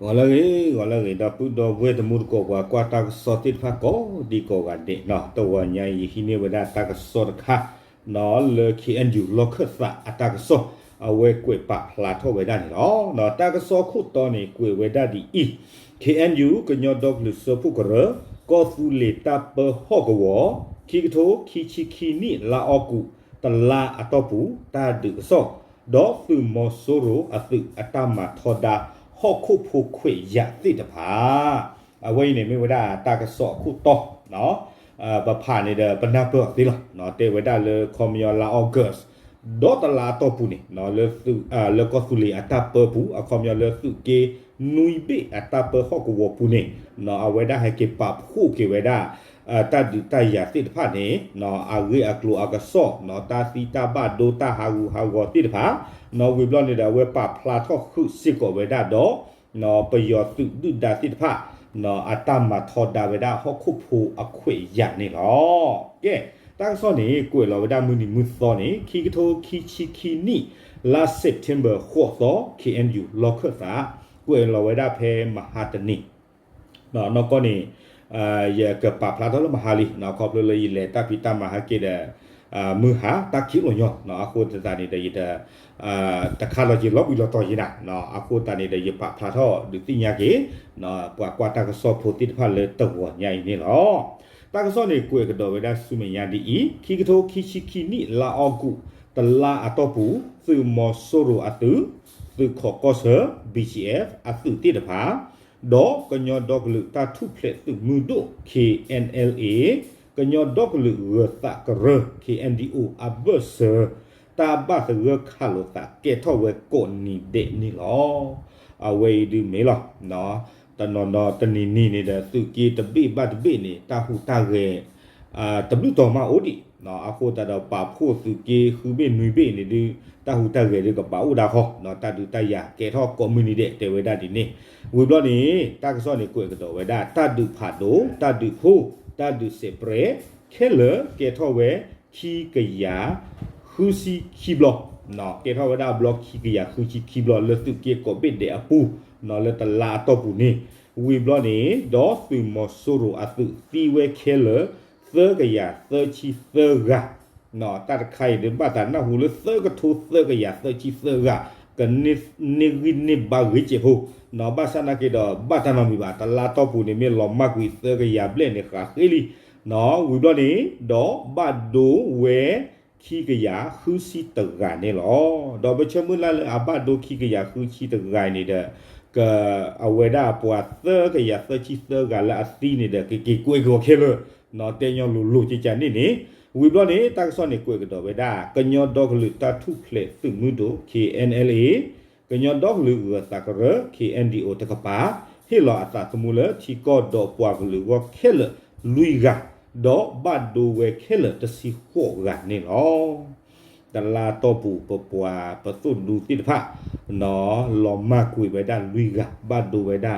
wala ge wala ge da pu do we de mur ko kwa kwa ta so tit pha ko di ko ga de no to wa nya yi hi ne wa da ta ka so kha no le ki en ju lo kha sa ata ka so a we kwe pa la tho we da ni no no ta ka so khu to ni kwe we da di i KNU ကညောဒอกလူစဖုကရကောဖူလေတာပဟောကဝခီကထိုခီချီခီနီလာအောကူတလာအတော့ပူတာဒုဆောဒေါ်ဖူမောဆိုရိုအသုအတမထောဒါ ဟောခုဖုခွေရတိတဖာအဝိနေမေဝဒတာကဆောခုတော့နော်အာဘဖာနေတဲ့ပနာပတိလားနော်တေဝဒလေကွန်မီယောလာအောဂတ်ဒေါ်တလာတော့ပူနေနော်လေသူအာလေကောဖူလေအတပပူအကွန်မီယောလေသူကေနွိဘေအတပဟောကဝပူနေနော်အဝဒဟကေပခုကေဝဒ အာတဒတရတိတဖာနေနော်အဝေအကလိုအကဆောနော်တာစီတာဘဒိုတာဟာဝူဟာဝတိတဖာနော်ဝေဘလနေတာဝေပဖလာထောခုစစ်ကိုဝဒတော့နော်ပယောတုဒုဒတိတဖာနော်အတမထောဒါဝဒဟောခုဖူအခွေရနေလောကဲတာကဆောနေကိုလောဝဒမူနီမူသောနေခီကထိုခီချီခီနီ last september ခေါ်သော KNU လောခသာကိုလောဝဒဖဲမဟာတနီနော်နော်ကောနေ အာရကပပလာတော်မဟာလီနော်ခေါပလိုလေလေတပိတမဟာကေဒအာမူဟာတခိလောညနော်အခုတတနေတဲ့ရတဲ့အာတခါလောကြီးလောဘီလောတော်ရနာနော်အခုတနေတဲ့ရပပလာတော်ဒီတိညာကေနော်ပွားကွာတကဆောဖိုတိတဖလေတော့ညိုင်နေလောတကဆောနေကိုရကတော့ဝဒဆုမယန်ဒီခီကထိုခီရှိခီနီလာအောကူတလာအတော့ပူသူမောဆိုရိုအတူသူခေါ်ကောဆာ BCF အတူတိတဖာ ဒေါကညောဒေါကလူတာထုဖလက်သူမူဒို KNLA ကညောဒေါကလူရတကရ KNDO အဘဆာတာဘတ်ရခါလိုတာကေထောဝဲကိုနီဒေနီလောအဝေးဒီမေလောနော်တနော်နော်တနီနီနေတဲ့သူကီတပိဘတ်ပိနေတာဟူတာရဲအာတဘလူတော်မအိုဒီ နော်အခုတတော့ပါဖို့သူကီခူဘေနွေဘေနေဒီတာဟူတာရဲဒီကပါဥဒါခောနော်တတူတရကေထောကွန်မြူနီတဲ့တေဝဒဒီနေဝီဘလော့နေတာကစောနေကိုကတော့ဝဒတတူဖတ်တော့တတူဖို့တတူစေပရေခဲလကေထောဝဲခီကယာခူစီခီဘလော့နော်ကေထောဝဒဘလော့ခီကယာခူစီခီဘလော့လတုကေကိုဘစ်တဲ့အပူနော်လတလာတော့ပူနေဝီဘလော့နေဒေါ်သူမဆိုရိုအတုတီဝဲခဲလ သကယာသချီသဂါနော်တတ်ခိုင်ဒီဘာတနာဟူလသကထုသကယာသချီသဂါကနိနိဂိနိဘာဂိချေဟူနော်ဘာစနာကေတော့ဘာတနာမီဘာတလာတော့ပူနေမြေလောမကွီသကယာဘလက်နေခါခီလီနော်ဝီဘလော့နေဒေါ်ဘတ်ဒိုဝဲခီကယာခူစီတကနေလောဒေါ်ဘချမူလာအဘတ်ဒိုခီကယာခူစီတကနေတဲ့ ကအဝေဒပွာသကယာသချီသကလာအသီနေတဲ့ကေကေကွေကိုခဲလို့နော်တဲညောလူလူချချနေနေဝီဘလော့နေတက်ဆော့နေကွေကတော့ဝေဒကညောဒေါကလူတထုဖလက်သူမှုတို့ KNLA ကညောဒေါကလူဝတကရ KNDO တကပါဟီလောအတာသမူလချီကောဒေါပွာကလူဝခဲလလူီဂါဒေါဘတ်ဒိုဝဲခဲလတစီခိုဂါနေလော တလာတော့ပူပပွာပသုလူတိတဖနော်လောမကွေဝဒလူီဂါဘတ်ဒိုဝဒ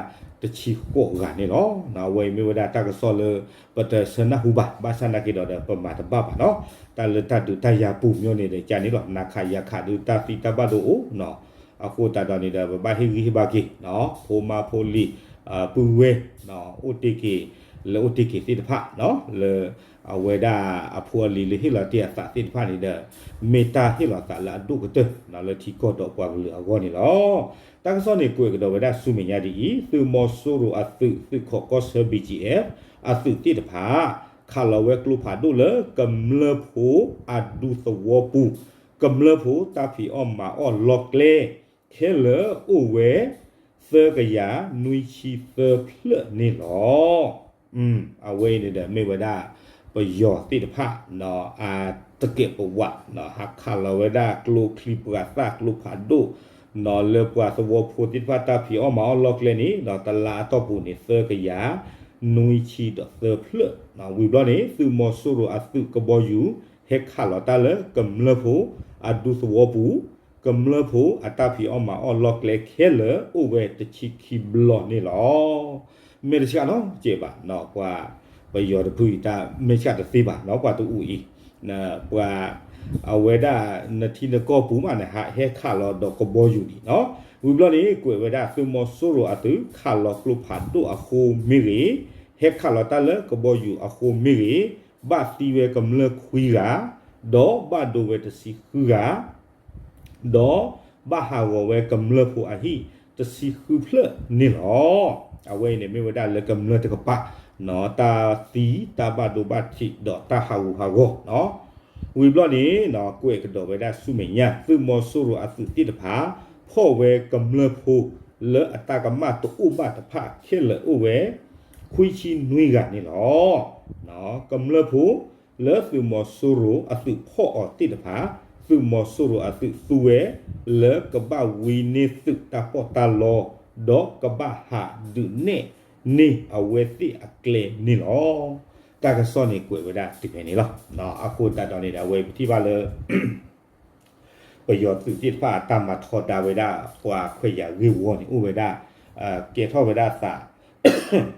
တချီခိုဂါနေလောနော်ဝဲမေဝဒတကဆောလပတစနဟုဘာဘာစနာကိတော့ပမာတဘပါနော်တလတတူတရပူမျိုးနေတယ်ကြာနေတော့နာခယခဒူတတိတဘဒိုနော်အခုတတော်နေတဲ့ဘာဟိဂိဘာကိနော်ဖိုမာဖိုလီအပူဝဲနော်အိုတေကေ လောတိကေတိတဖနော်လေအဝေဒာအဖွာလီလေဟိလာတိအတာတိတဖနေတဲ့မေတာဟိလာကလာဒုကတနော်လေတီကောတော့ပွားကလေးအကောနေလောတက္ကစောနေကိုကတော့ဝေဒာစုမညာဒီသူမောဆိုရိုအသုသူခောကောဆ BGF အသုတိတဖခါလဝဲကလူဖာဒုလကမ္လဖိုအဒုသဝပူကမ္လဖိုတာဖီအောမ္မာအောလော့ကလေခဲလဥဝဲသကယာနွီချီသဖလနေလော อืมအဝေးနေတဲ့မေဝဒပယောတိတဖနော်အာတကေပဝတ်နော်ဟာခါလဝဒကလုခလီပရာသကလုဖာဒုနော်လေပွားသဝဖိုတိတဖတာဖီအောမအောလော့ကလေနီနော်တလာတော့ပူနေသကယာနွီချီတော့သဖလနော်ဝီဘလနေသူမောဆူရအသုကဘောယူဟက်ခါလတာလေကမ္လဖိုအဒုသဝပူကမ္လဖိုအတာဖီအောမအောလော့ကလေခဲလဥဝဲတချီခီဘလောနေလော မေရချာနော်ကျေပါနော်ကွာပယောတပူတာမေချာတသေးပါနော်ကွာတူဦးဤနာပွာအဝေဒနတိနကောပူမနဟာဟေခါလောဒကဘောယူဒီနော်ဝီဘလနီကိုဝေဒသုမောဆိုရိုအတုခါလောကလုဖတ်တုအခုမီရီဟေခါလောတလကဘောယူအခုမီရီဘာတီဝေကမလခွီရာဒေါ်ဘာဒိုဝေတစီခူရာဒေါ်ဘာဟာဝဝေကမလဖူအဟီတစီခူဖလနီလော အဝေနေမီဝေဒလကမလတကပနော်တာတီတာဘာဒိုဘာတိဒေါ်တာဟာဝဟာဂောနော်ဝီဘလော့နေနော်ကိုယ့်ကတော့ပဲဒါစုမညာသူမောဆူရအသူတိတဖာဖော့ဝဲကမလဖိုလေအတကမတ်ဥပတဖာခဲလေဥဝဲခွီချီနွေကနေလောနော်ကမလဖိုလေသူမောဆူရအသူဖော့အတိတဖာသူမောဆူရအသူသူဝဲလေကဘဝီနေသူတပေါ်တလော ဒေါကဘဟာဒုနေနေအဝဲတိအကလေနေလောတာကစောနေကိုဝဒတိပနေလောနော်အခုတတ်တော်နေတာဝေတိပါလေပယောသူတိဖာတမထောတာဝဒဟွာခွေရဝေဝနေဥဝဒအာကေထောဝဒသာ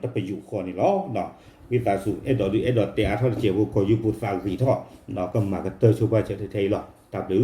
တပယူခေါ်နေလောနော်ဝိတာစုအဲ့တော်ဒီအဲ့တော်တေအားထောချေဘူးကိုယူပုစာဝီထောနော်ကမ္မကတေချိုပါချက်တေလောတပ်လူ